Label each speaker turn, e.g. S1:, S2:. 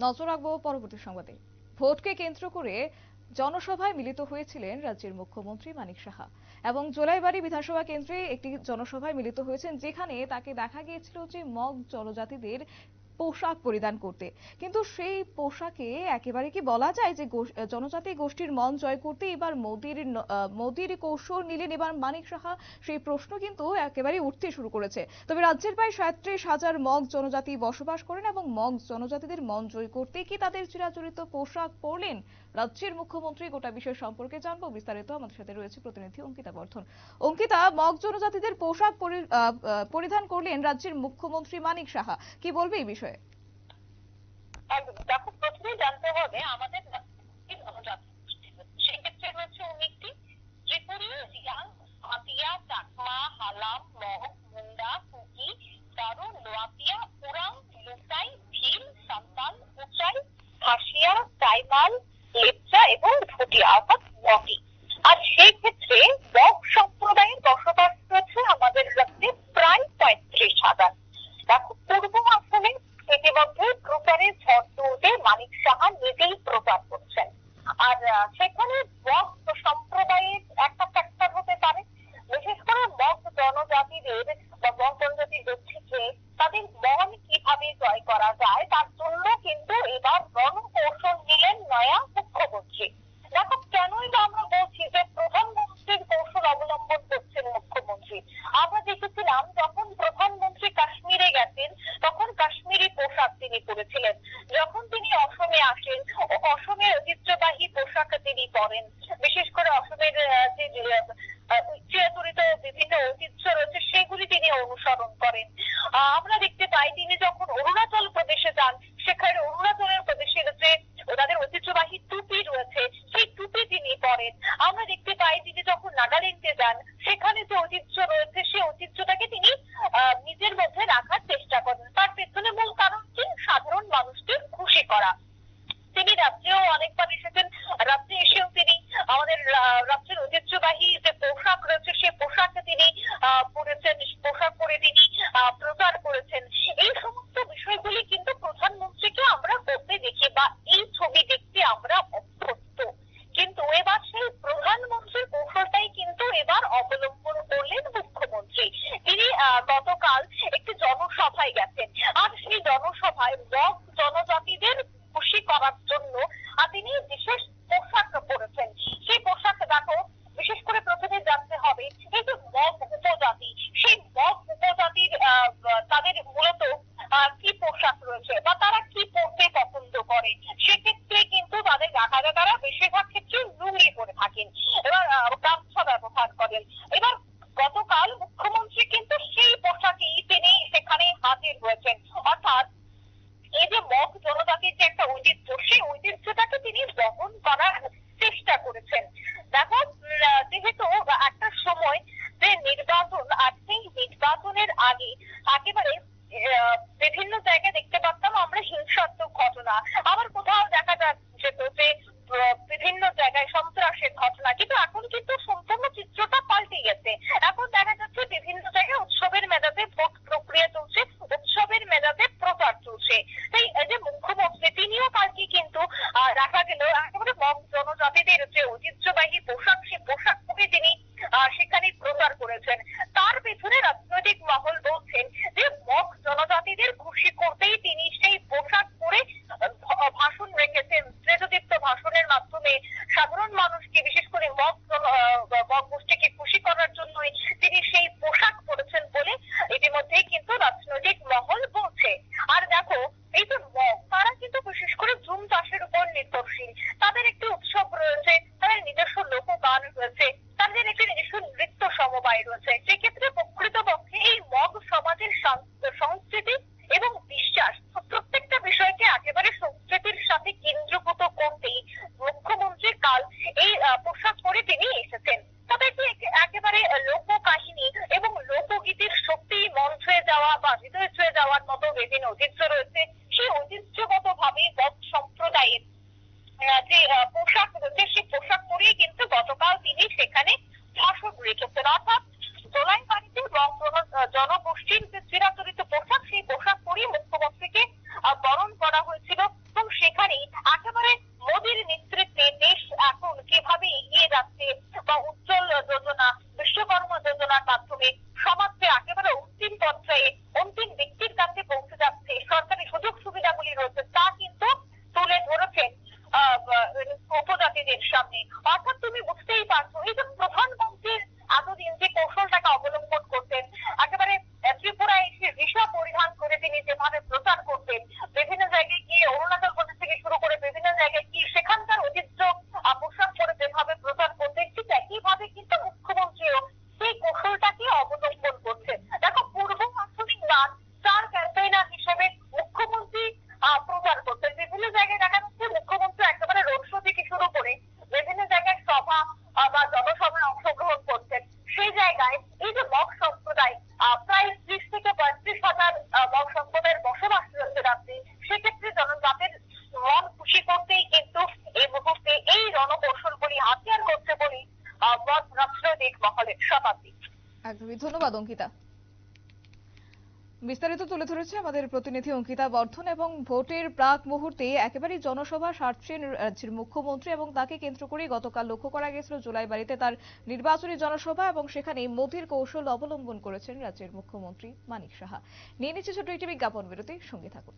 S1: নজর রাখব পরবর্তী সংবাদে। ভোটকে কেন্দ্র করে জনসভায় মিলিত হয়েছিলেন রাজ্যের মুখ্যমন্ত্রী মানিক সাহা এবং জোলাইবাড়ি বিধানসভা কেন্দ্রে একটি জনসভায় মিলিত হয়েছেন, যেখানে তাকে দেখা গিয়েছিল যে মগ জনজাতিদের পোশাক পরিধান করতে। কিন্তু সেই পোশাকে একেবারে কি বলা যায় যে জনজাতি গোষ্ঠীর মন জয় করতে এবার মোদির মোদির কৌশল নিলেন এবার মানিক সাহা? সেই প্রশ্ন কিন্তু একেবারে উঠতে শুরু করেছে। তবে রাজ্যের প্রায় সাঁত্রিশ হাজার মগ জনজাতি বসবাস করেন এবং মগ জনজাতিদের মন জয় করতে কি তাদের চিরাচরিত পোশাক পরলেন? রাজ্যের মুখ্যমন্ত্রী গোটা বিষয় সম্পর্কে জানব। বিস্তারিত আমাদের সাথে রয়েছে প্রতিনিধি অঙ্কিতা বর্ধন। অঙ্কিতা, মগ জনজাতিদের পোশাক পরিধান করলেন রাজ্যের মুখ্যমন্ত্রী মানিক সাহা। কি বলবে এই বিষয়ে?
S2: একদম। দেখো, প্রথমে জানতে হবে আমাদের। সেক্ষেত্রে রিয়াং হাতিয়া, চাকমা, হালাম মুন্ডা, কুকি ভীল সান্তাল উচাই টাইমাল লেপচা এবং ভুটিয়া অর্থাৎ মগি আর সেই ক্ষেত্রে সম্প্রদায়ের বসবাস রয়েছে আমাদের রাজ্যে প্রায় পঁয়ত্রিশ হাজার দেখো, পূর্ব আসনে ইতিমধ্যে প্রচারে ঝড় তুলতে মানিক সাহা নিজেই প্রচার করছেন আর আহ, সেখানে মগ সম্প্রদায়ের একটা ফ্যাক্টর হতে পারে বিশেষ করে মগ জনজাতিদের বা মগ জনজাতি গোষ্ঠীকে তাদের মন কীভাবে জয় করা যায় তার জন্য কিন্তু এবার রণকৌশল নিলেন নয়া মুখ্যমন্ত্রী দেখো কেনই বা আমরা বলছি যে প্রধানমন্ত্রীর কৌশল অবলম্বন করছেন মুখ্যমন্ত্রী আমরা দেখেছিলাম যখন প্রধানমন্ত্রী কাশ্মীরে গেছেন, তখন কাশ্মীরি পোশাক তিনি পরেছিলেন। যখন তিনি অসমে আসেন অসমের ঐতিহ্যবাহী পোশাক তিনি পরেন। বিশেষ করে অসমের যে চিরাচরিত বিভিন্ন ঐতিহ্য রয়েছে, সেগুলি তিনি অনুসরণ করেন। আমরা দেখতে পাই তিনি যখন অরুণাচল প্রদেশে যান, সেখানে অরুণাচলের প্রদেশের যে তাদের ঐতিহ্যবাহী টুপি রয়েছে, সেই টুপি তিনি পরেন। আমরা পাই তিনি যখন নাগাল্যান্ডে যান সেখানে যে ঐতিহ্য রয়েছে সেই ঐতিহ্যটাকে তিনি নিজের মধ্যে রাখার চেষ্টা করেন তার পেছনে মূল কারণ কি সাধারণ মানুষকে খুশি করা তিনি রাজ্যেও অনেকবার এসেছেন রাজ্যে এসেও তিনি আমাদের রা- রাজ্যের ঐতিহ্যবাহী যে পোশাক রয়েছে সেই পোশাকে তিনি আহ, পরেছেন পোশাক পরে তিনি আহ, প্রচার করেছেন এই সমস্ত বিষয়গুলি কিন্তু প্রধানমন্ত্রীকে আমরা করতে দেখি বা এই ছবি দেখতে আমরা অভ্যস্ত কিন্তু এবার সেই প্রধানমন্ত্রীর কৌশলটাই কিন্তু এবার অবলম্বন করলেন মুখ্যমন্ত্রী তিনি আহ, গতকাল একটি জনসভায় গেছেন। আর সেই জনসভায় মগ জনজাতিদের খুশি করার জন্য তিনি বিশেষ পোশাক পরেছেন। সেই পোশাক দেখো, বিশেষ করে প্রথমে জানতে হবে, এই যে মগ উপজাতি, সেই মগ উপজাতির তাদের মূলত কি পোশাক রয়েছে বা তারা কি পরতে পছন্দ করে? সেক্ষেত্রে কিন্তু তাদের দেখা যায় তারা বেশিরভাগ ক্ষেত্রে লুঙ্গি পরে থাকেন। এবার গামছা ব্যবহার করেন। এবার জনজাতির যে একটা ঐতিহ্য, সেই ঐতিহ্যটাকে তিনি বহন করার চেষ্টা করেছেন। দেখো যেহেতু একটা সময় যে নির্বাচন, আর সেই নির্বাচনের আগে একেবারে বিভিন্ন জায়গায় দেখতে পারতাম আমরা হিংসাত্মক ঘটনা আবার কোথাও দেখা যা- যেত যে আহ, বিভিন্ন জায়গায় সন্ত্রাসের ঘটনা কিন্তু এখন কিন্তু সম্পূর্ণ চিত্রটা পাল্টে গেছে এখন দেখা যাচ্ছে বিভিন্ন জায়গায় উৎসবের মেজাজে ভোট প্রক্রিয়া চলছে উৎসবের মেজাজে প্রচার চলছে তাই এই যে মুখ্যমন্ত্রী তিনিও কালকে কিন্তু আহ, দেখা গেল একেবারে মগ জনজাতিদের যে ঐতিহ্যবাহী পোশাক সেই পোশাক পরে তিনি আহ, সেখানে প্রচার করেছেন। তার পেছনে রাজনৈতিক মহল বলছেন যে মগ জনজাতিদের খুশি করতেই তিনি সেই পোশাক পরে ভাষণ রেখেছেন। শ্রেষ্ঠদীপ্ত ভাষণের মাধ্যমে সাধারণ মানুষকে বিশেষ করে আহ, মগ গোষ্ঠীকে খুশি করার জন্যই তিনি সেই পোশাক পরেছেন বলে ইতিমধ্যেই কিন্তু রাজনৈতিক মহল বলছে। আর দেখো এই যে মগ তারা কিন্তু বিশেষ করে জুম চাষের উপর নির্ভরশীল। তাদের একটি উৎসব রয়েছে তাদের নিজস্ব লোকগান রয়েছে। সমবায় রয়েছে সেক্ষেত্রে প্রকৃতপক্ষে এই মগ সমাজের সংস্কৃতি এবং বিশ্বাস প্রত্যেকটা বিষয়কে একেবারে সংস্কৃতির সাথে কেন্দ্রভূত করতেই মুখ্যমন্ত্রী কাল এই পোশাক পরে তিনি এসেছেন। তবে এটি একেবারে লোক কাহিনী এবং লোকগীতির সত্যি মন ছুঁয়ে যাওয়া বা হৃদয় ছুঁয়ে যাওয়ার মতো বিভিন্ন ঐতিহ্য রয়েছে, সেই ঐতিহ্যগত ভাবে মগ সম্প্রদায়ের যে পোশাক রয়েছে, সেই পোশাক পরেই কিন্তু গতকাল তিনি সেখানে শাসক রেখেছেন অর্থাৎ দোলাই পানিতে জনগোষ্ঠীর যে চিরাচরিত পোশাক, সেই পোশাক পরিয়ে মুখ্যমন্ত্রীকে বরণ করা হয়েছিল। এবং সেখানেই একেবারে মোদীর নেতৃত্বে দেশ এখন কীভাবে এগিয়ে যাচ্ছে বা উজ্জ্বল যোজনা, বিশ্বকর্মা যোজনার মাধ্যমে সমাজকে একেবারে অন্তিম পর্যায়ে, অন্তিম ব্যক্তির কাছে পৌঁছে যাচ্ছে, সরকারি সুযোগ সুবিধাগুলি রয়েছে, তা কিন্তু তুলে ধরেছেন উপজাতিদের সামনে। অর্থাৎ
S1: একদমই। ধন্যবাদ, অঙ্কিতা। বিস্তারিত তুলে ধরেছে আমাদের প্রতিনিধি অঙ্কিতা বর্ধন এবং ভোটের প্রাক মুহূর্তে একেবারেই জনসভা সারছেন রাজ্যের মুখ্যমন্ত্রী এবং তাকে কেন্দ্র করে গতকাল লক্ষ্য করা গেছিল জুলাই বাড়িতে তার নির্বাচনী জনসভা এবং সেখানে মোদির কৌশল অবলম্বন করেছেন রাজ্যের মুখ্যমন্ত্রী মানিক সাহা। নিয়ে নিচ্ছে ছোট একটি বিজ্ঞাপন বিরতি সঙ্গে থাকুন।